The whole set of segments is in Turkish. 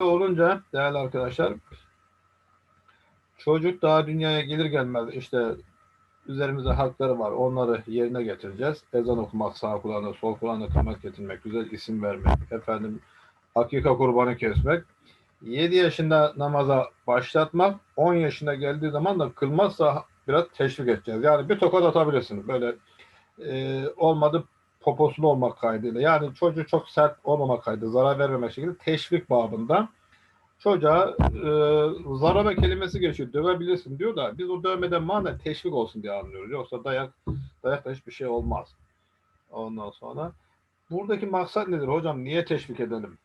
olunca değerli arkadaşlar çocuk daha dünyaya gelir gelmez işte üzerimize hakları var. Onları yerine getireceğiz. Ezan okumak, sağ kulağına, sol kulağına kıymet getirmek, güzel isim vermek, efendim hakika kurbanı kesmek. 7 yaşında namaza başlatmak, 10 yaşına geldiği zaman da kılmazsa biraz teşvik edeceğiz. Yani bir tokat atabilirsiniz. Böyle e, olmadı poposunu olmak kaydıyla. Yani çocuğu çok sert olmamak kaydı, zarar vermemek şekilde teşvik babında çocuğa e, zarabe kelimesi geçiyor. Dövebilirsin diyor da biz o dövmeden manen teşvik olsun diye anlıyoruz. Yoksa dayak dayakla hiçbir şey olmaz. Ondan sonra buradaki maksat nedir hocam? Niye teşvik edelim?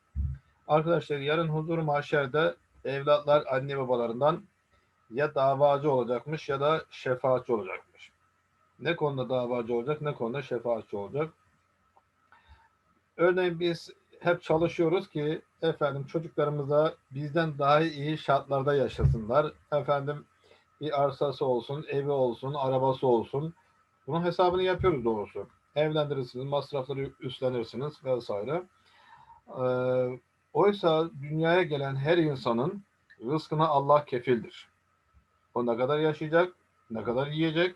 Arkadaşlar yarın huzur mahşerde evlatlar anne babalarından ya davacı olacakmış ya da şefaatçi olacakmış. Ne konuda davacı olacak ne konuda şefaatçi olacak. Örneğin biz hep çalışıyoruz ki efendim çocuklarımıza bizden daha iyi şartlarda yaşasınlar. Efendim bir arsası olsun, evi olsun, arabası olsun. Bunun hesabını yapıyoruz doğrusu. Evlendirirsiniz, masrafları üstlenirsiniz vesaire. Ee, oysa dünyaya gelen her insanın rızkına Allah kefildir. O ne kadar yaşayacak, ne kadar yiyecek,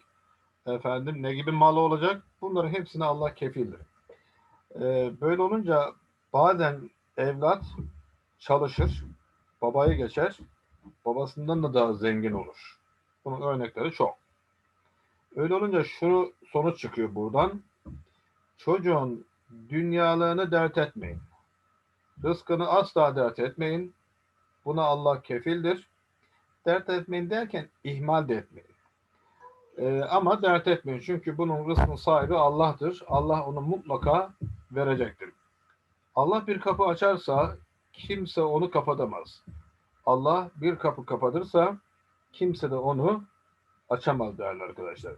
efendim ne gibi malı olacak bunların hepsine Allah kefildir. Ee, böyle olunca bazen evlat çalışır, babayı geçer, babasından da daha zengin olur. Bunun örnekleri çok. Öyle olunca şu sonuç çıkıyor buradan. Çocuğun dünyalığını dert etmeyin. Rızkını asla dert etmeyin. Buna Allah kefildir. Dert etmeyin derken ihmal de etmeyin. Ee, ama dert etmeyin. Çünkü bunun rızkın sahibi Allah'tır. Allah onu mutlaka verecektir. Allah bir kapı açarsa kimse onu kapatamaz. Allah bir kapı kapatırsa kimse de onu açamaz değerli arkadaşlar.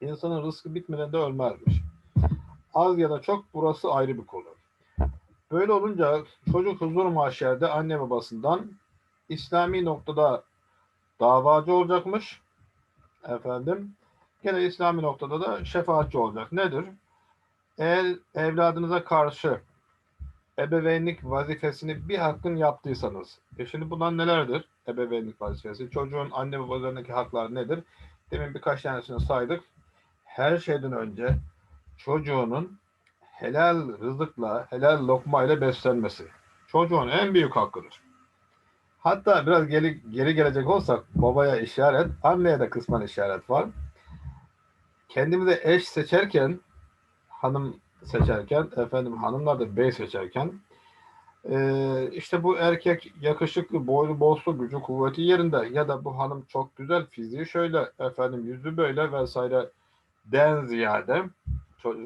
İnsanın rızkı bitmeden de ölmezmiş. Az ya da çok burası ayrı bir konu. Böyle olunca çocuk huzur mahşerde anne babasından İslami noktada davacı olacakmış. Efendim gene İslami noktada da şefaatçi olacak. Nedir? Eğer evladınıza karşı ebeveynlik vazifesini bir hakkın yaptıysanız. E şimdi bunlar nelerdir? Ebeveynlik vazifesi. Çocuğun anne babalarındaki haklar nedir? Demin birkaç tanesini saydık. Her şeyden önce çocuğunun helal rızıkla, helal lokma ile beslenmesi. Çocuğun en büyük hakkıdır. Hatta biraz geri, geri gelecek olsak babaya işaret, anneye de kısmen işaret var. Kendimize eş seçerken, hanım seçerken, efendim hanımlar da bey seçerken, e, işte bu erkek yakışıklı, boylu, boslu, gücü, kuvveti yerinde ya da bu hanım çok güzel, fiziği şöyle, efendim yüzü böyle vesaire den ziyade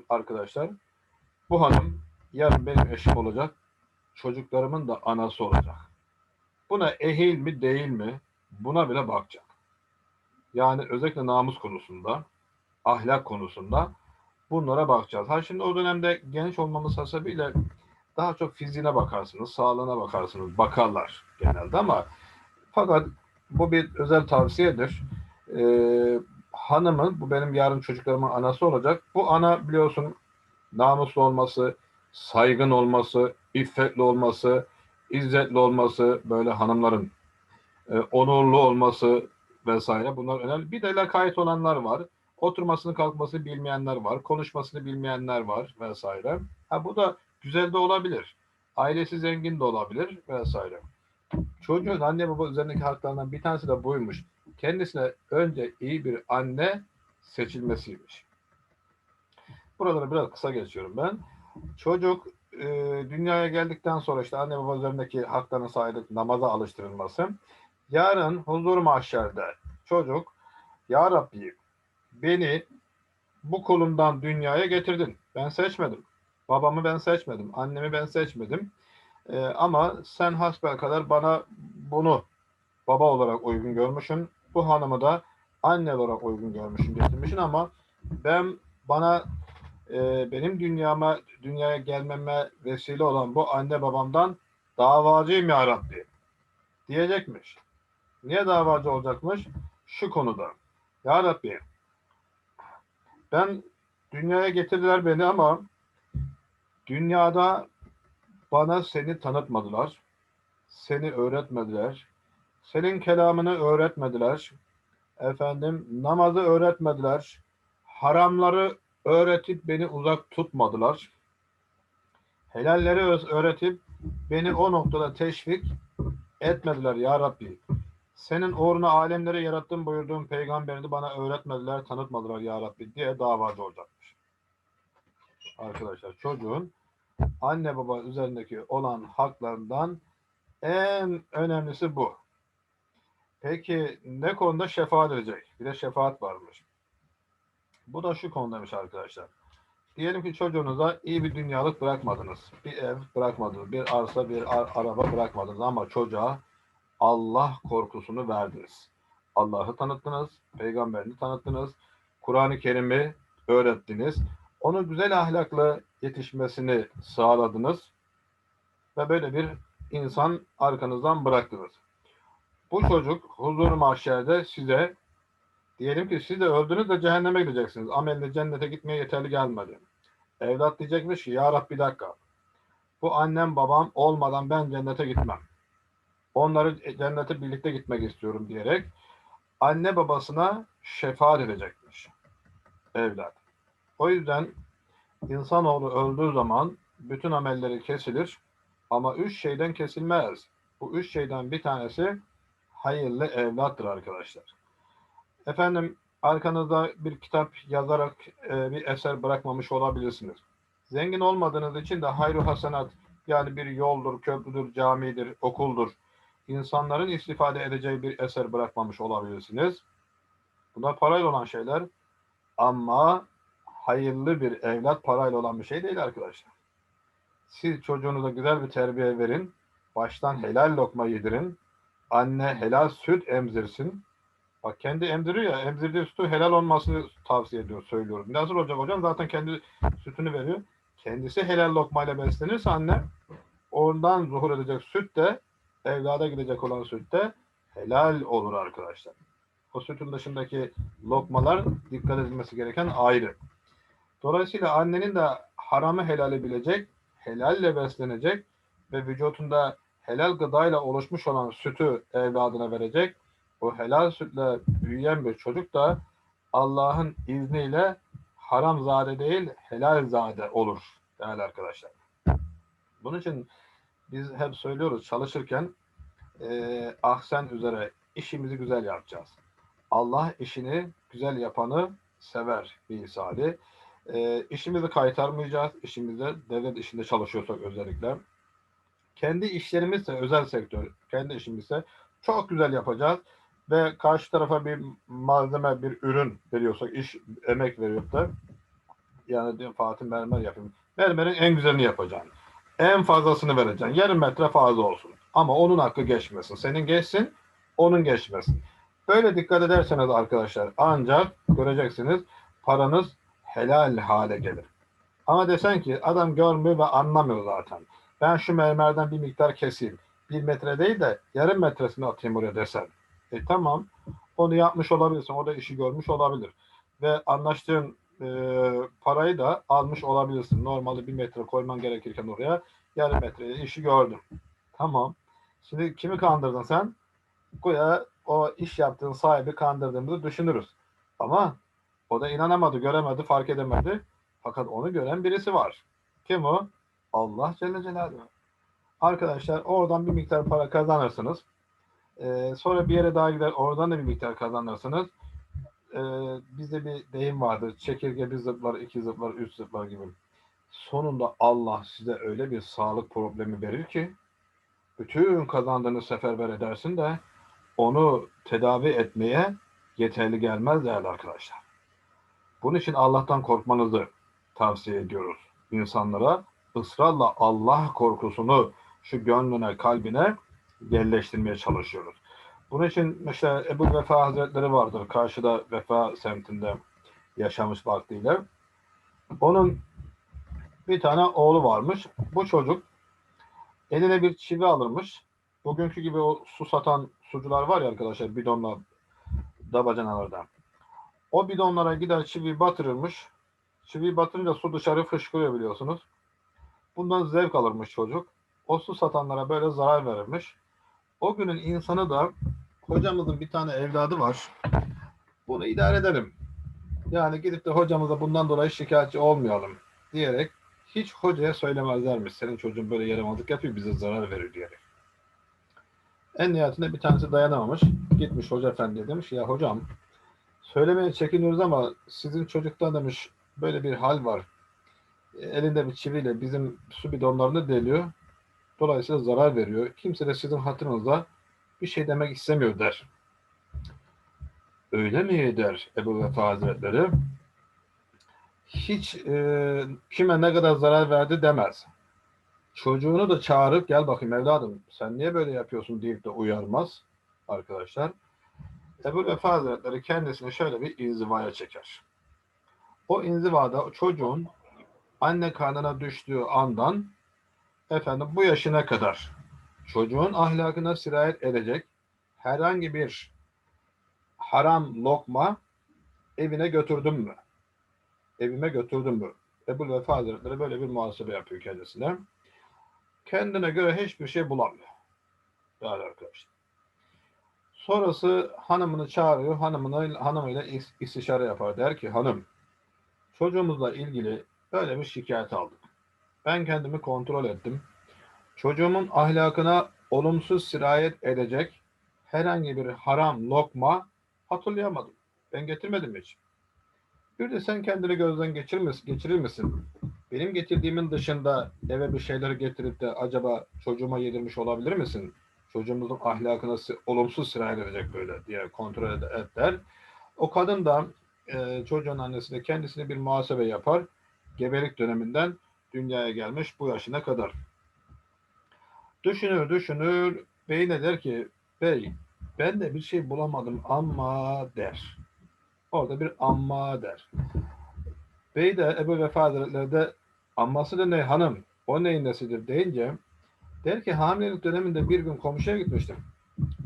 arkadaşlar bu hanım yarın benim eşim olacak, çocuklarımın da anası olacak. Buna ehil mi değil mi buna bile bakacak. Yani özellikle namus konusunda, ahlak konusunda bunlara bakacağız. Ha şimdi o dönemde genç olmamız hasebiyle daha çok fiziğine bakarsınız, sağlığına bakarsınız, bakarlar genelde ama fakat bu bir özel tavsiyedir. Ee, hanımın, bu benim yarın çocuklarımın anası olacak. Bu ana biliyorsun namuslu olması, saygın olması, iffetli olması, izzetli olması, böyle hanımların e, onurlu olması vesaire bunlar önemli. Bir de lakayet olanlar var. Oturmasını kalkmasını bilmeyenler var. Konuşmasını bilmeyenler var vesaire. Ha, bu da güzel de olabilir. Ailesi zengin de olabilir vesaire. Çocuğun anne baba üzerindeki haklarından bir tanesi de buymuş. Kendisine önce iyi bir anne seçilmesiymiş. Buraları biraz kısa geçiyorum ben. Çocuk e, dünyaya geldikten sonra işte anne baba üzerindeki haklarını saydık, namaza alıştırılması. Yarın huzur mahşerde çocuk Ya Rabbi beni bu kolumdan dünyaya getirdin. Ben seçmedim. Babamı ben seçmedim. Annemi ben seçmedim. Ee, ama sen hasbel kadar bana bunu baba olarak uygun görmüşsün. Bu hanımı da anne olarak uygun görmüşsün, getirmişsin ama ben bana e, benim dünyama, dünyaya gelmeme vesile olan bu anne babamdan davacıyım ya Rabbi diyecekmiş. Niye davacı olacakmış? Şu konuda. Ya Rabbi ben dünyaya getirdiler beni ama dünyada bana seni tanıtmadılar. seni öğretmediler. Senin kelamını öğretmediler. Efendim namazı öğretmediler. Haramları öğretip beni uzak tutmadılar. Helalleri öğretip beni o noktada teşvik etmediler ya Rabbi. Senin uğruna alemleri yarattın buyurduğun peygamberini bana öğretmediler, tanıtmadılar ya Rabbi diye davacı olacakmış. Arkadaşlar çocuğun anne baba üzerindeki olan haklarından en önemlisi bu. Peki ne konuda şefaat edecek? Bir de şefaat varmış. Bu da şu konudaymış arkadaşlar. Diyelim ki çocuğunuza iyi bir dünyalık bırakmadınız. Bir ev bırakmadınız. Bir arsa, bir ar- araba bırakmadınız. Ama çocuğa Allah korkusunu verdiniz. Allah'ı tanıttınız. Peygamberini tanıttınız. Kur'an-ı Kerim'i öğrettiniz. Onu güzel ahlakla yetişmesini sağladınız. Ve böyle bir insan arkanızdan bıraktınız. Bu çocuk huzur mahşerde size diyelim ki siz de öldünüz de cehenneme gideceksiniz. Amelinde cennete gitmeye yeterli gelmedi. Evlat diyecekmiş ki ya Rabbi bir dakika. Bu annem babam olmadan ben cennete gitmem. Onları cennete birlikte gitmek istiyorum diyerek anne babasına şefaat edecekmiş. Evlat. O yüzden insanoğlu öldüğü zaman bütün amelleri kesilir ama üç şeyden kesilmez. Bu üç şeyden bir tanesi hayırlı evlattır arkadaşlar. Efendim arkanızda bir kitap yazarak e, bir eser bırakmamış olabilirsiniz. Zengin olmadığınız için de hayru hasenat yani bir yoldur, köprüdür, camidir, okuldur. İnsanların istifade edeceği bir eser bırakmamış olabilirsiniz. Bunlar parayla olan şeyler ama hayırlı bir evlat parayla olan bir şey değil arkadaşlar. Siz çocuğunuza güzel bir terbiye verin. Baştan helal lokma yedirin. Anne helal süt emzirsin. Bak kendi emziriyor ya, emzirdiği sütü helal olmasını tavsiye ediyor, söylüyorum. Nasıl olacak hocam? Zaten kendi sütünü veriyor. Kendisi helal lokmayla beslenirse anne, ondan zuhur edecek süt de, evlada gidecek olan süt de helal olur arkadaşlar. O sütün dışındaki lokmalar dikkat edilmesi gereken ayrı. Dolayısıyla annenin de haramı helali bilecek, helalle beslenecek ve vücutunda helal gıdayla oluşmuş olan sütü evladına verecek. O helal sütle büyüyen bir çocuk da Allah'ın izniyle haram zade değil helal zade olur değerli arkadaşlar. Bunun için biz hep söylüyoruz çalışırken e, ahsen üzere işimizi güzel yapacağız. Allah işini güzel yapanı sever bir misali. E, işimizi kaytarmayacağız. İşimizde devlet işinde çalışıyorsak özellikle. Kendi işlerimizse özel sektör, kendi işimizse çok güzel yapacağız ve karşı tarafa bir malzeme, bir ürün veriyorsak, iş, emek veriyor da yani diyorum Fatih mermer yapayım. Mermerin en güzelini yapacaksın. En fazlasını vereceksin. Yarım metre fazla olsun. Ama onun hakkı geçmesin. Senin geçsin, onun geçmesin. Böyle dikkat ederseniz arkadaşlar ancak göreceksiniz paranız helal hale gelir. Ama desen ki adam görmüyor ve anlamıyor zaten. Ben şu mermerden bir miktar keseyim. Bir metre değil de yarım metresini atayım oraya desen. E tamam. Onu yapmış olabilirsin. O da işi görmüş olabilir. Ve anlaştığın e, parayı da almış olabilirsin. Normalde bir metre koyman gerekirken oraya yarım metreye işi gördüm. Tamam. Şimdi kimi kandırdın sen? Goya o iş yaptığın sahibi kandırdığımızı düşünürüz. Ama o da inanamadı, göremedi, fark edemedi. Fakat onu gören birisi var. Kim o? Allah Celle Celaluhu. Arkadaşlar oradan bir miktar para kazanırsınız. Ee, sonra bir yere daha gider oradan da bir miktar kazanırsınız. Ee, bizde bir deyim vardır. Çekirge bir zıplar, iki zıplar, üç zıplar gibi. Sonunda Allah size öyle bir sağlık problemi verir ki bütün kazandığını seferber edersin de onu tedavi etmeye yeterli gelmez değerli arkadaşlar. Bunun için Allah'tan korkmanızı tavsiye ediyoruz insanlara. Israrla Allah korkusunu şu gönlüne, kalbine yerleştirmeye çalışıyoruz. Bunun için mesela Ebu Vefa Hazretleri vardır. Karşıda Vefa semtinde yaşamış vaktiyle. Onun bir tane oğlu varmış. Bu çocuk eline bir çivi alırmış. Bugünkü gibi o su satan sucular var ya arkadaşlar bidonla dabacanalarda. O bidonlara gider çivi batırırmış. Çivi batırınca su dışarı fışkırıyor biliyorsunuz. Bundan zevk alırmış çocuk. O su satanlara böyle zarar verirmiş. O günün insanı da hocamızın bir tane evladı var. Bunu idare edelim. Yani gidip de hocamıza bundan dolayı şikayetçi olmayalım diyerek hiç hocaya söylemezlermiş. Senin çocuğun böyle yaramazlık yapıyor bize zarar verir diyerek. En nihayetinde bir tanesi dayanamamış. Gitmiş hoca efendiye demiş ya hocam söylemeye çekiniyoruz ama sizin çocukta demiş böyle bir hal var. Elinde bir çiviyle bizim su bidonlarını deliyor. Dolayısıyla zarar veriyor. Kimse de sizin hatırınızda bir şey demek istemiyor der. Öyle mi der Ebu Vefa Hazretleri? Hiç e, kime ne kadar zarar verdi demez. Çocuğunu da çağırıp gel bakayım evladım sen niye böyle yapıyorsun deyip de uyarmaz arkadaşlar. Ebu Vefa Hazretleri kendisini şöyle bir inzivaya çeker. O inzivada çocuğun anne karnına düştüğü andan efendim bu yaşına kadar çocuğun ahlakına sirayet edecek herhangi bir haram lokma evine götürdün mü? Evime götürdün mü? Ebu Vefa Hazretleri böyle bir muhasebe yapıyor kendisine. Kendine göre hiçbir şey bulamıyor. Değerli arkadaşlar. Sonrası hanımını çağırıyor. Hanımını, hanımıyla is- istişare yapar. Der ki hanım çocuğumuzla ilgili böyle bir şikayet aldık. Ben kendimi kontrol ettim. Çocuğumun ahlakına olumsuz sirayet edecek herhangi bir haram lokma hatırlayamadım. Ben getirmedim hiç. Bir de sen kendini gözden geçirmiş, geçirir misin? Benim getirdiğimin dışında eve bir şeyler getirip de acaba çocuğuma yedirmiş olabilir misin? Çocuğumuzun ahlakına olumsuz sirayet edecek böyle diye kontrol ed- et der. O kadın da e, çocuğun annesi de kendisine bir muhasebe yapar. Gebelik döneminden dünyaya gelmiş bu yaşına kadar. Düşünür düşünür. Bey ne der ki bey ben de bir şey bulamadım ama der. Orada bir amma der. Bey de Ebu Vefa Hazretleri amması da ne hanım o neyin nesidir deyince der ki hamilelik döneminde bir gün komşuya gitmiştim.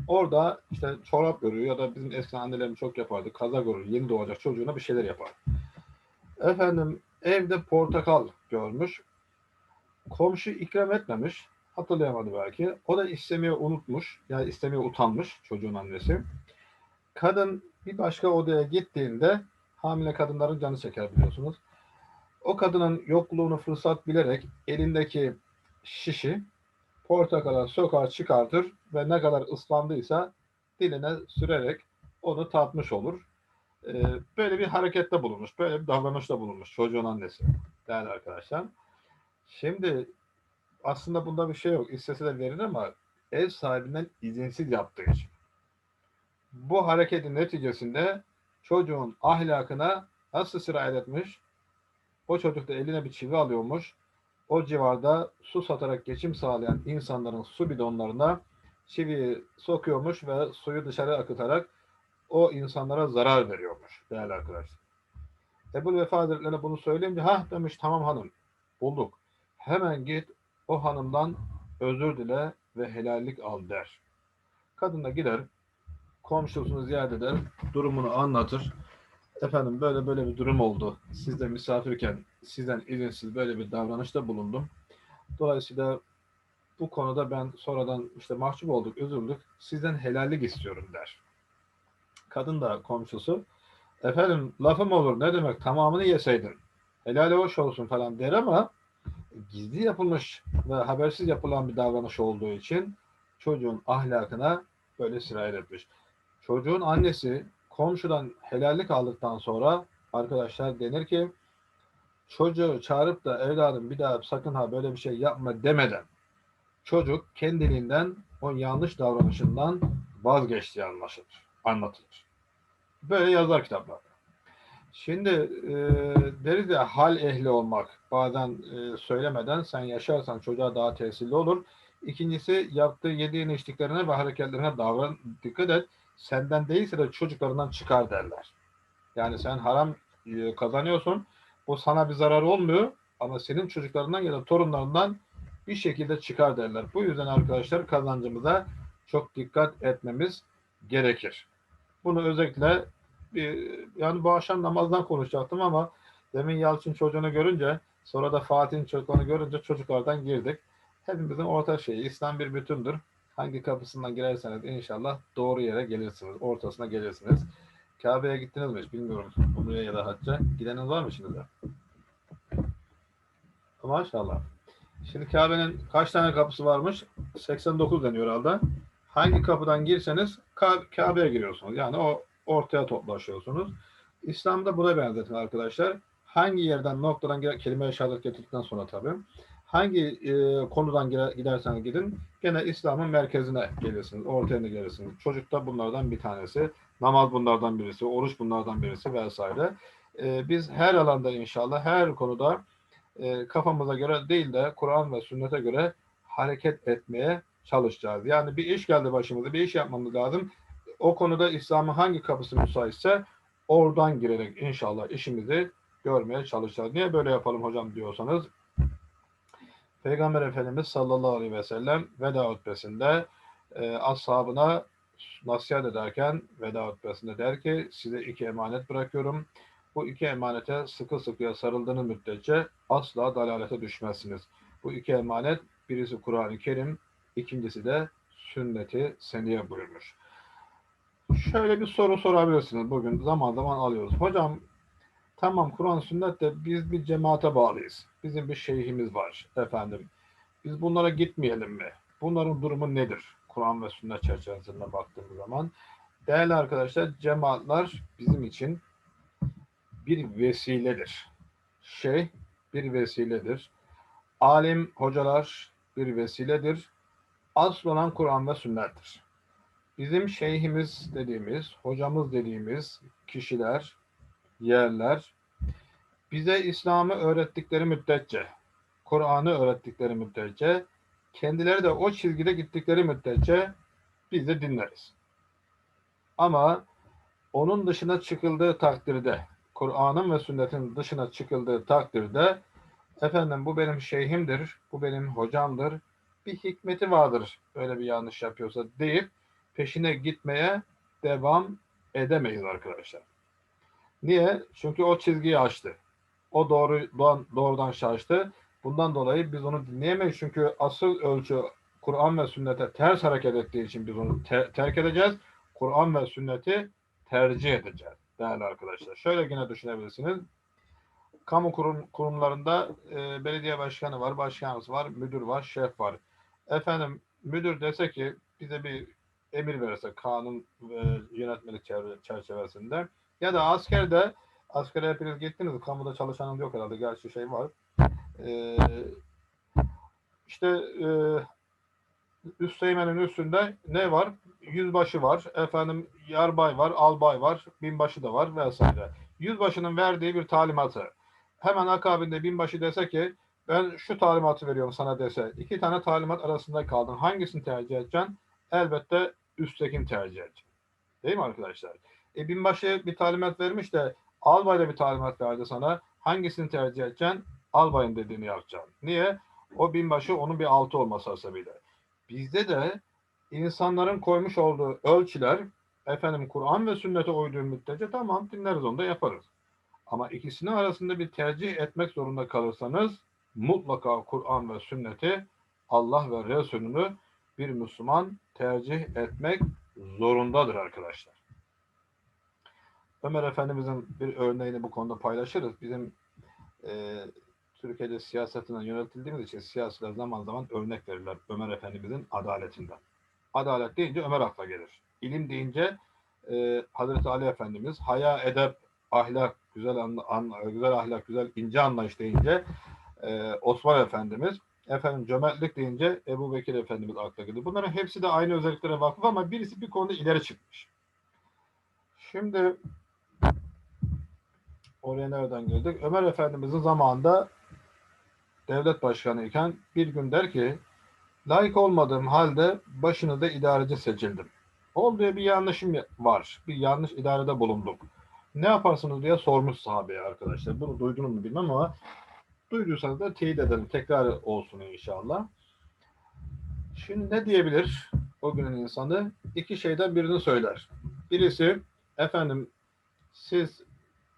Orada işte çorap görüyor ya da bizim eski annelerimiz çok yapardı. Kaza görür. Yeni doğacak çocuğuna bir şeyler yapar. Efendim evde portakal görmüş. Komşu ikram etmemiş. Hatırlayamadı belki. O da istemeye unutmuş. Yani istemeye utanmış çocuğun annesi. Kadın bir başka odaya gittiğinde hamile kadınların canı çeker biliyorsunuz. O kadının yokluğunu fırsat bilerek elindeki şişi portakala sokağa çıkartır ve ne kadar ıslandıysa diline sürerek onu tatmış olur. Ee, böyle bir harekette bulunmuş, böyle bir davranışta bulunmuş çocuğun annesi değerli arkadaşlar. Şimdi aslında bunda bir şey yok. İstese de verir ama ev sahibinden izinsiz yaptığı için. Bu hareketin neticesinde çocuğun ahlakına nasıl sirayet etmiş? O çocuk da eline bir çivi alıyormuş. O civarda su satarak geçim sağlayan insanların su bidonlarına çiviyi sokuyormuş ve suyu dışarı akıtarak o insanlara zarar veriyormuş değerli arkadaşlar. Ebu Vefa Hazretleri bunu söyleyince ha demiş tamam hanım bulduk. Hemen git o hanımdan özür dile ve helallik al der. Kadın da gider komşusunu ziyaret eder, durumunu anlatır. Efendim böyle böyle bir durum oldu. Sizde misafirken sizden izinsiz böyle bir davranışta bulundum. Dolayısıyla bu konuda ben sonradan işte mahcup olduk, üzüldük. Sizden helallik istiyorum der. Kadın da komşusu efendim lafım olur ne demek tamamını yeseydin. Helal hoş olsun falan der ama gizli yapılmış ve habersiz yapılan bir davranış olduğu için çocuğun ahlakına böyle sirayet etmiş. Çocuğun annesi komşudan helallik aldıktan sonra arkadaşlar denir ki çocuğu çağırıp da evladım bir daha sakın ha böyle bir şey yapma demeden çocuk kendiliğinden o yanlış davranışından vazgeçtiği anlaşılır, anlatılır. Böyle yazar kitaplar. Şimdi e, deriz ya hal ehli olmak bazen e, söylemeden sen yaşarsan çocuğa daha tesirli olur. İkincisi yaptığı yediğin içtiklerine ve hareketlerine davran dikkat et. Senden değilse de çocuklarından çıkar derler. Yani sen haram e, kazanıyorsun. O sana bir zarar olmuyor ama senin çocuklarından ya da torunlarından bir şekilde çıkar derler. Bu yüzden arkadaşlar kazancımıza çok dikkat etmemiz gerekir. Bunu özellikle yani bu akşam namazdan konuşacaktım ama demin Yalçın çocuğunu görünce sonra da Fatih'in çocuklarını görünce çocuklardan girdik. Hepimizin ortak şeyi İslam bir bütündür. Hangi kapısından girerseniz inşallah doğru yere gelirsiniz. Ortasına gelirsiniz. Kabe'ye gittiniz mi hiç bilmiyorum. Umre'ye ya da hacca. Gideniniz var mı şimdi de? Maşallah. Şimdi Kabe'nin kaç tane kapısı varmış? 89 deniyor herhalde. Hangi kapıdan girseniz Ka- Kabe'ye giriyorsunuz. Yani o ortaya toplaşıyorsunuz. İslam'da buna benzetin arkadaşlar. Hangi yerden noktadan kelime-i şehadet getirdikten sonra tabii. Hangi e, konudan giderseniz gidin gene İslam'ın merkezine gelirsiniz. Ortaya gelirsiniz. Çocuk da bunlardan bir tanesi. Namaz bunlardan birisi. Oruç bunlardan birisi vesaire. E, biz her alanda inşallah her konuda e, kafamıza göre değil de Kur'an ve sünnete göre hareket etmeye çalışacağız. Yani bir iş geldi başımıza, bir iş yapmamız lazım. O konuda İslam'ın hangi kapısı müsaitse oradan girerek inşallah işimizi görmeye çalışacağız. Niye böyle yapalım hocam diyorsanız Peygamber Efendimiz sallallahu aleyhi ve sellem veda hutbesinde e, ashabına nasihat ederken veda hutbesinde der ki size iki emanet bırakıyorum. Bu iki emanete sıkı sıkıya sarıldığınız müddetçe asla dalalete düşmezsiniz. Bu iki emanet birisi Kur'an-ı Kerim, ikincisi de sünneti seniye buyurmuş. Şöyle bir soru sorabilirsiniz. Bugün zaman zaman alıyoruz. Hocam tamam Kur'an sünnet de biz bir cemaate bağlıyız. Bizim bir şeyhimiz var efendim. Biz bunlara gitmeyelim mi? Bunların durumu nedir? Kur'an ve sünnet çerçevesinde baktığımız zaman. Değerli arkadaşlar cemaatler bizim için bir vesiledir. Şey bir vesiledir. Alim hocalar bir vesiledir. Asıl olan Kur'an ve sünnettir. Bizim şeyhimiz dediğimiz, hocamız dediğimiz kişiler, yerler bize İslam'ı öğrettikleri müddetçe, Kur'an'ı öğrettikleri müddetçe, kendileri de o çizgide gittikleri müddetçe biz de dinleriz. Ama onun dışına çıkıldığı takdirde, Kur'an'ın ve sünnetin dışına çıkıldığı takdirde efendim bu benim şeyhimdir, bu benim hocamdır, bir hikmeti vardır öyle bir yanlış yapıyorsa deyip peşine gitmeye devam edemeyiz arkadaşlar. Niye? Çünkü o çizgiyi aştı. O doğrudan, doğrudan şaştı. Bundan dolayı biz onu dinleyemeyiz. Çünkü asıl ölçü Kur'an ve sünnete ters hareket ettiği için biz onu te- terk edeceğiz. Kur'an ve sünneti tercih edeceğiz değerli arkadaşlar. Şöyle yine düşünebilirsiniz. Kamu kurum, kurumlarında e, belediye başkanı var, başkanımız var, müdür var, şef var. Efendim müdür dese ki bize bir emir verirse kanun ve yönetmelik çerçevesinde ya da askerde askere hepiniz gittiniz. Kamuda çalışanın yok herhalde. Gerçi şey var. Ee, işte e, Üsteğmen'in üstünde ne var? Yüzbaşı var. Efendim yarbay var, albay var, binbaşı da var vesaire. Yüzbaşının verdiği bir talimatı. Hemen akabinde binbaşı dese ki ben şu talimatı veriyorum sana dese. iki tane talimat arasında kaldın. Hangisini tercih edeceksin? Elbette üsttekini tercih edeceksin. Değil mi arkadaşlar? E, binbaşı bir talimat vermiş de albay da bir talimat verdi sana. Hangisini tercih edeceksin? Albayın dediğini yapacaksın. Niye? O binbaşı onun bir altı olması hasebiyle. Bizde de insanların koymuş olduğu ölçüler efendim Kur'an ve sünnete uyduğu müddetçe tamam dinleriz onu da yaparız. Ama ikisinin arasında bir tercih etmek zorunda kalırsanız mutlaka Kur'an ve sünneti Allah ve Resulünü bir Müslüman tercih etmek zorundadır arkadaşlar. Ömer Efendimizin bir örneğini bu konuda paylaşırız. Bizim e, Türkiye'de siyasetinden yönetildiğimiz için siyasiler zaman zaman örnek verirler Ömer Efendimizin adaletinden. Adalet deyince Ömer akla gelir. İlim deyince e, Hazreti Ali Efendimiz, haya, edep, ahlak, güzel anla, an, güzel ahlak, güzel ince anlayış deyince e, Osman Efendimiz, efendim cömertlik deyince Ebu Bekir Efendimiz akla gelir. Bunların hepsi de aynı özelliklere vakıf ama birisi bir konuda ileri çıkmış. Şimdi oraya nereden geldik? Ömer Efendimizin zamanında devlet başkanı iken bir gün der ki layık olmadığım halde başını da idareci seçildim. Olduğu bir yanlışım var. Bir yanlış idarede bulundum. Ne yaparsınız diye sormuş sahabeye arkadaşlar. Bunu duydunuz mu bilmem ama duyduysanız da teyit edelim. Tekrar olsun inşallah. Şimdi ne diyebilir o günün insanı? İki şeyden birini söyler. Birisi efendim siz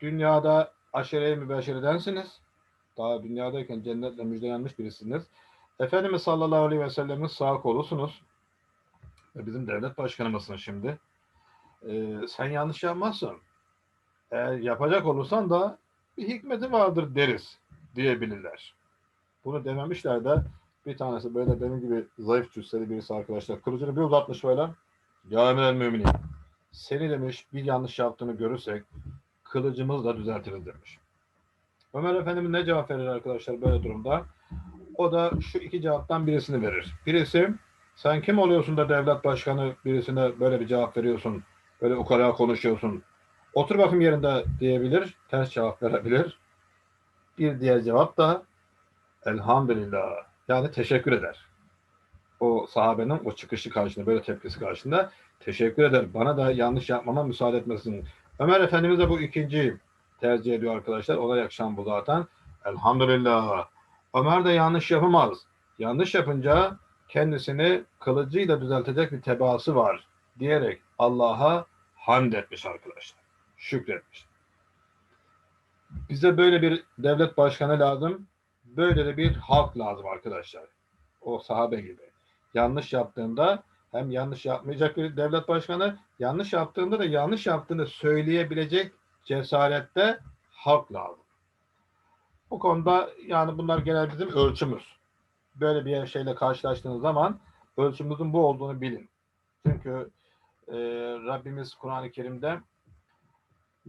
dünyada aşire-i mübeşiredensiniz. Daha dünyadayken cennetle müjdelenmiş birisiniz. Efendimiz sallallahu aleyhi ve sellemin sağ kolusunuz. bizim devlet başkanımızsın şimdi. Ee, sen yanlış yapmazsın. Eğer yapacak olursan da bir hikmeti vardır deriz diyebilirler. Bunu dememişler de bir tanesi böyle benim gibi zayıf cüsseli birisi arkadaşlar. Kılıcını bir uzatmış böyle. Ya emel müminin. Seni demiş bir yanlış yaptığını görürsek kılıcımızla düzeltiriz demiş. Ömer Efendimiz ne cevap verir arkadaşlar böyle durumda? O da şu iki cevaptan birisini verir. Birisi sen kim oluyorsun da devlet başkanı birisine böyle bir cevap veriyorsun? Böyle ukala konuşuyorsun. Otur bakayım yerinde diyebilir. Ters cevap verebilir. Bir diğer cevap da elhamdülillah. Yani teşekkür eder. O sahabenin o çıkışı karşısında böyle tepkisi karşısında teşekkür eder. Bana da yanlış yapmama müsaade etmesin. Ömer Efendimiz de bu ikinci tercih ediyor arkadaşlar. Ona yakışan bu zaten. Elhamdülillah. Ömer de yanlış yapamaz. Yanlış yapınca kendisini kılıcıyla düzeltecek bir tebaası var diyerek Allah'a hamd etmiş arkadaşlar. Şükretmiş. Bize böyle bir devlet başkanı lazım. Böyle de bir halk lazım arkadaşlar. O sahabe gibi. Yanlış yaptığında hem yanlış yapmayacak bir devlet başkanı, yanlış yaptığında da yanlış yaptığını söyleyebilecek cesarette halk lazım. Bu konuda yani bunlar genel bizim ölçümüz. Böyle bir şeyle karşılaştığınız zaman ölçümüzün bu olduğunu bilin. Çünkü e, Rabbimiz Kur'an-ı Kerim'de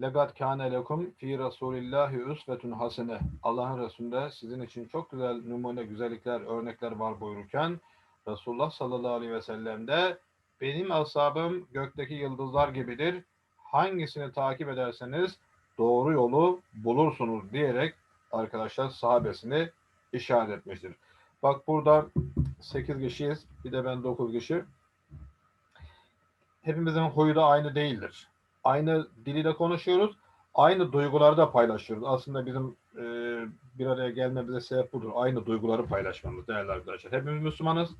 Legat kâne lekum fi Rasulillahi üsvetun hasene. Allah'ın Resulü'nde sizin için çok güzel numune, güzellikler, örnekler var buyururken Resulullah sallallahu aleyhi ve sellem'de benim ashabım gökteki yıldızlar gibidir. Hangisini takip ederseniz doğru yolu bulursunuz diyerek arkadaşlar sahabesini işaret etmiştir. Bak burada 8 kişiyiz. Bir de ben 9 kişi. Hepimizin huyu da aynı değildir. Aynı diliyle konuşuyoruz. Aynı duyguları da paylaşıyoruz. Aslında bizim e, bir araya gelmemize sebep budur. Aynı duyguları paylaşmamız değerli arkadaşlar. Hepimiz Müslümanız.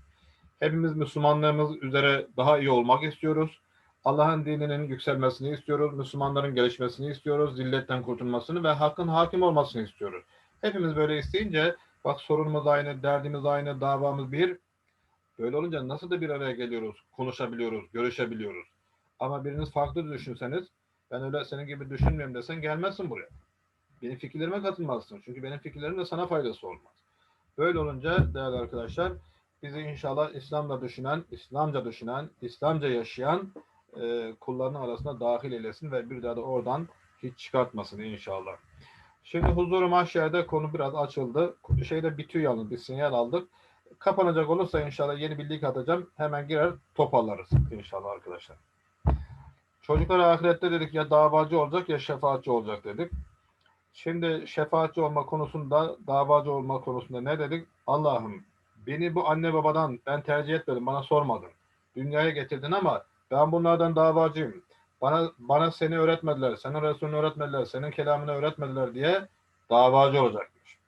Hepimiz Müslümanlığımız üzere daha iyi olmak istiyoruz. Allah'ın dininin yükselmesini istiyoruz. Müslümanların gelişmesini istiyoruz. Zilletten kurtulmasını ve hakkın hakim olmasını istiyoruz. Hepimiz böyle isteyince bak sorunumuz aynı, derdimiz aynı, davamız bir. Böyle olunca nasıl da bir araya geliyoruz, konuşabiliyoruz, görüşebiliyoruz. Ama biriniz farklı düşünseniz, ben öyle senin gibi düşünmüyorum desen gelmezsin buraya. Benim fikirlerime katılmazsın. Çünkü benim fikirlerim de sana faydası olmaz. Böyle olunca değerli arkadaşlar, bizi inşallah İslam'la düşünen, İslamca düşünen, İslamca yaşayan e, kullarının arasına dahil eylesin ve bir daha da oradan hiç çıkartmasın inşallah. Şimdi huzur mahşerde konu biraz açıldı. Şeyde bitiyor yalnız bir sinyal aldık. Kapanacak olursa inşallah yeni bir lig atacağım. Hemen girer toparlarız inşallah arkadaşlar. Çocuklar ahirette dedik ya davacı olacak ya şefaatçi olacak dedik. Şimdi şefaatçi olma konusunda, davacı olma konusunda ne dedik? Allah'ım beni bu anne babadan ben tercih etmedim, bana sormadın. Dünyaya getirdin ama ben bunlardan davacıyım. Bana bana seni öğretmediler, senin Resulünü öğretmediler, senin kelamını öğretmediler diye davacı olacakmış.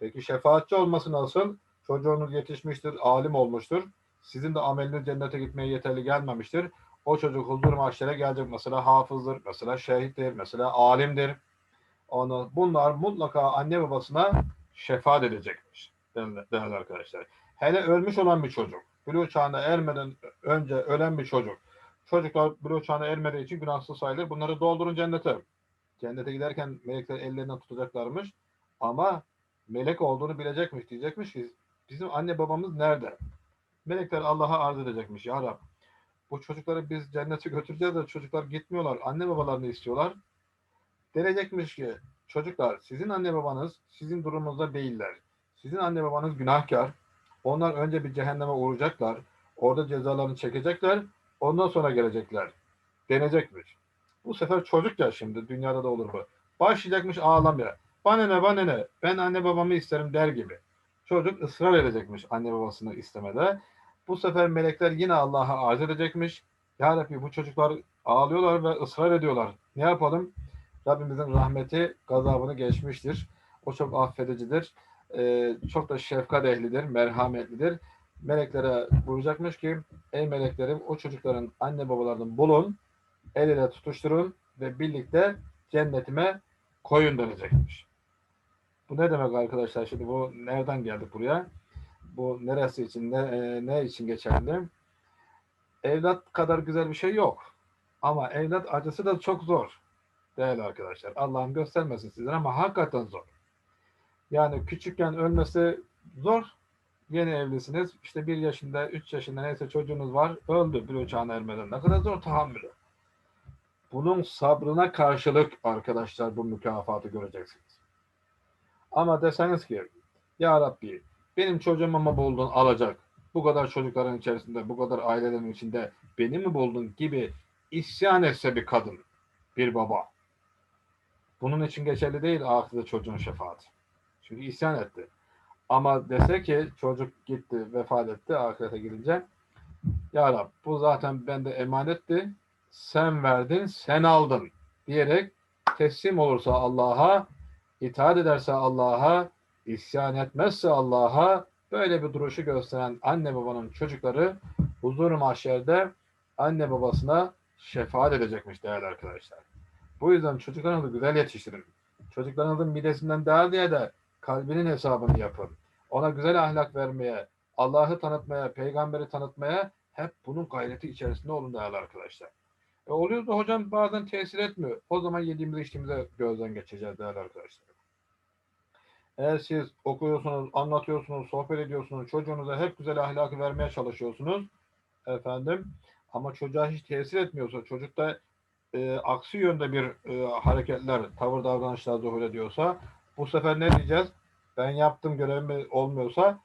Peki şefaatçi olması nasıl? Çocuğunuz yetişmiştir, alim olmuştur. Sizin de ameliniz cennete gitmeye yeterli gelmemiştir. O çocuk huzur mahşere gelecek. Mesela hafızdır, mesela şehittir, mesela alimdir. Onu, bunlar mutlaka anne babasına şefaat edecekmiş değerli arkadaşlar. Hele ölmüş olan bir çocuk, buluğ çağına ermeden önce ölen bir çocuk. Çocuklar buluğ çağına ermediği için günahsız sayılır. Bunları doldurun cennete. Cennete giderken melekler ellerinden tutacaklarmış. Ama melek olduğunu bilecekmiş. Diyecekmiş ki bizim anne babamız nerede? Melekler Allah'a arz edecekmiş. Ya Rab bu çocukları biz cennete götüreceğiz de çocuklar gitmiyorlar. Anne babalarını istiyorlar. Denecekmiş ki çocuklar sizin anne babanız sizin durumunuzda değiller. Sizin anne babanız günahkar. Onlar önce bir cehenneme uğrayacaklar. Orada cezalarını çekecekler. Ondan sonra gelecekler. Denecekmiş. Bu sefer çocuk ya şimdi dünyada da olur bu. Başlayacakmış ağlamaya. Bana ne bana ne ben anne babamı isterim der gibi. Çocuk ısrar edecekmiş anne babasını istemede. Bu sefer melekler yine Allah'a arz edecekmiş. Ya Rabbi bu çocuklar ağlıyorlar ve ısrar ediyorlar. Ne yapalım? Rabbimizin rahmeti gazabını geçmiştir. O çok affedicidir. Ee, çok da şefkat ehlidir, merhametlidir. Meleklere buyuracakmış ki ey meleklerim o çocukların anne babalarını bulun, el ele tutuşturun ve birlikte cennetime koyun denecekmiş. Bu ne demek arkadaşlar? Şimdi bu nereden geldik buraya? Bu neresi için, ne, e, ne için geçerli? evlat kadar güzel bir şey yok. Ama evlat acısı da çok zor. Değerli arkadaşlar. Allah'ım göstermesin sizlere ama hakikaten zor. Yani küçükken ölmesi zor. Yeni evlisiniz. İşte bir yaşında, üç yaşında neyse çocuğunuz var. Öldü bir uçağına ermeden. Ne kadar zor tahammülü. Bunun sabrına karşılık arkadaşlar bu mükafatı göreceksiniz. Ama deseniz ki Ya Rabbi benim çocuğumu mu buldun alacak? Bu kadar çocukların içerisinde, bu kadar ailelerin içinde beni mi buldun gibi isyan etse bir kadın, bir baba. Bunun için geçerli değil ahirette çocuğun şefaati. Çünkü isyan etti. Ama dese ki çocuk gitti, vefat etti ahirete gidince Ya Rab bu zaten bende emanetti. Sen verdin, sen aldın diyerek teslim olursa Allah'a, itaat ederse Allah'a, isyan etmezse Allah'a böyle bir duruşu gösteren anne babanın çocukları huzur mahşerde anne babasına şefaat edecekmiş değerli arkadaşlar. Bu yüzden çocuklarınızı güzel yetiştirin. Çocuklarınızın midesinden değer diye de kalbinin hesabını yapın. Ona güzel ahlak vermeye, Allah'ı tanıtmaya, peygamberi tanıtmaya hep bunun gayreti içerisinde olun değerli arkadaşlar. E oluyor da hocam bazen tesir etmiyor. O zaman yediğimizi içtiğimize gözden geçeceğiz değerli arkadaşlar. Eğer siz okuyorsunuz, anlatıyorsunuz, sohbet ediyorsunuz, çocuğunuza hep güzel ahlakı vermeye çalışıyorsunuz efendim ama çocuğa hiç tesir etmiyorsa, çocukta e, aksi yönde bir e, hareketler, tavır davranışlar zuhur ediyorsa bu sefer ne diyeceğiz? Ben yaptım görevimi olmuyorsa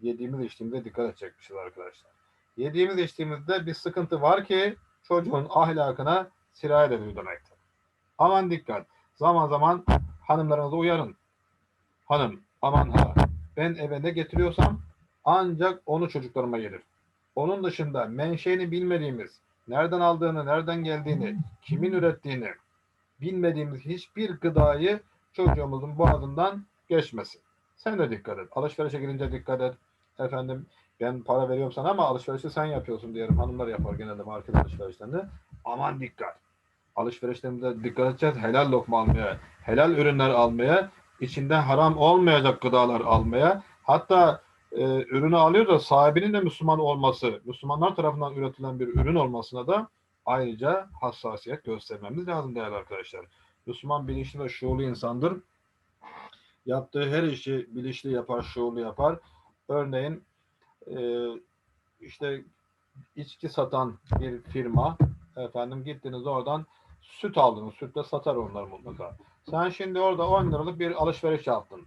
yediğimiz içtiğimize dikkat edecekmişiz arkadaşlar. Yediğimiz içtiğimizde bir sıkıntı var ki çocuğun ahlakına sirayet ediyor demektir. Aman dikkat. Zaman zaman hanımlarınızı uyarın. Hanım aman ha ben eve ne getiriyorsam ancak onu çocuklarıma gelir. Onun dışında menşeini bilmediğimiz, nereden aldığını, nereden geldiğini, kimin ürettiğini bilmediğimiz hiçbir gıdayı çocuğumuzun boğazından geçmesin. Sen de dikkat et. Alışverişe girince dikkat et. Efendim ben para veriyorum sana ama alışverişi sen yapıyorsun diyelim. Hanımlar yapar genelde market alışverişlerinde. Aman dikkat. Alışverişlerimizde dikkat edeceğiz. Helal lokma almaya, helal ürünler almaya, içinde haram olmayacak gıdalar almaya. Hatta e, ürünü alıyor da sahibinin de Müslüman olması, Müslümanlar tarafından üretilen bir ürün olmasına da ayrıca hassasiyet göstermemiz lazım değerli arkadaşlar. Müslüman bilinçli ve şuurlu insandır. Yaptığı her işi bilinçli yapar, şuurlu yapar. Örneğin e, işte içki satan bir firma efendim gittiniz oradan süt aldınız. Süt de satar onlar mutlaka. Sen şimdi orada 10 liralık bir alışveriş yaptın.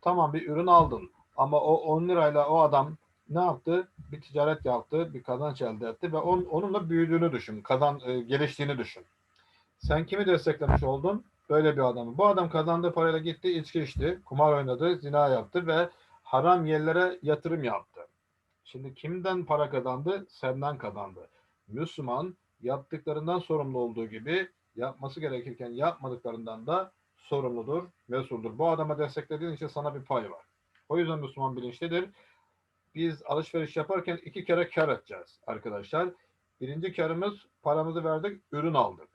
Tamam bir ürün aldın. Ama o 10 lirayla o adam ne yaptı? Bir ticaret yaptı, bir kazanç elde etti ve on, onunla büyüdüğünü düşün, kazan e, geliştiğini düşün. Sen kimi desteklemiş oldun? Böyle bir adamı. Bu adam kazandığı parayla gitti, içki içti, kumar oynadı, zina yaptı ve haram yerlere yatırım yaptı. Şimdi kimden para kazandı? Senden kazandı. Müslüman yaptıklarından sorumlu olduğu gibi yapması gerekirken yapmadıklarından da sorumludur, mesuldür. Bu adama desteklediğin için sana bir pay var. O yüzden Müslüman bilinçlidir. Biz alışveriş yaparken iki kere kar edeceğiz arkadaşlar. Birinci karımız paramızı verdik, ürün aldık.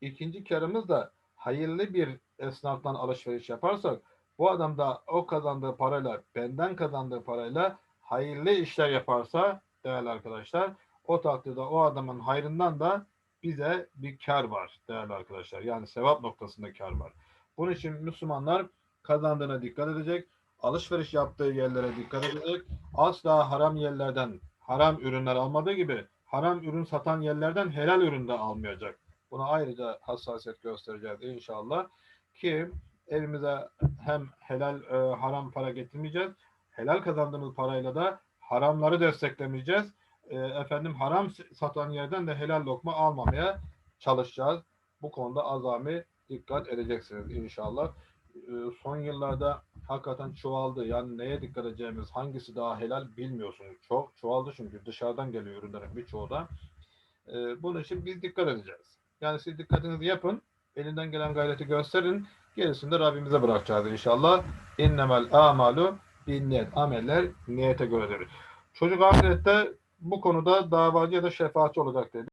İkinci karımız da hayırlı bir esnaftan alışveriş yaparsak bu adam da o kazandığı parayla, benden kazandığı parayla hayırlı işler yaparsa değerli arkadaşlar o takdirde o adamın hayrından da bize bir kar var değerli arkadaşlar. Yani sevap noktasında kar var. Bunun için Müslümanlar kazandığına dikkat edecek alışveriş yaptığı yerlere dikkat edecek. Asla haram yerlerden haram ürünler almadığı gibi haram ürün satan yerlerden helal ürün de almayacak. Buna ayrıca hassasiyet göstereceğiz inşallah ki evimize hem helal e, haram para getirmeyeceğiz. Helal kazandığımız parayla da haramları desteklemeyeceğiz. E, efendim haram satan yerden de helal lokma almamaya çalışacağız. Bu konuda azami dikkat edeceksiniz inşallah. E, son yıllarda hakikaten çoğaldı. Yani neye dikkat edeceğimiz, hangisi daha helal bilmiyorsunuz. Çok çoğaldı çünkü dışarıdan geliyor ürünlerin birçoğu da. Ee, bunun için biz dikkat edeceğiz. Yani siz dikkatinizi yapın, elinden gelen gayreti gösterin. Gerisini de Rabbimize bırakacağız inşallah. İnnemel amalu bin niyet. Ameller niyete göredir. Çocuk ahirette bu konuda davacı ya da şefaatçi olacak dedi.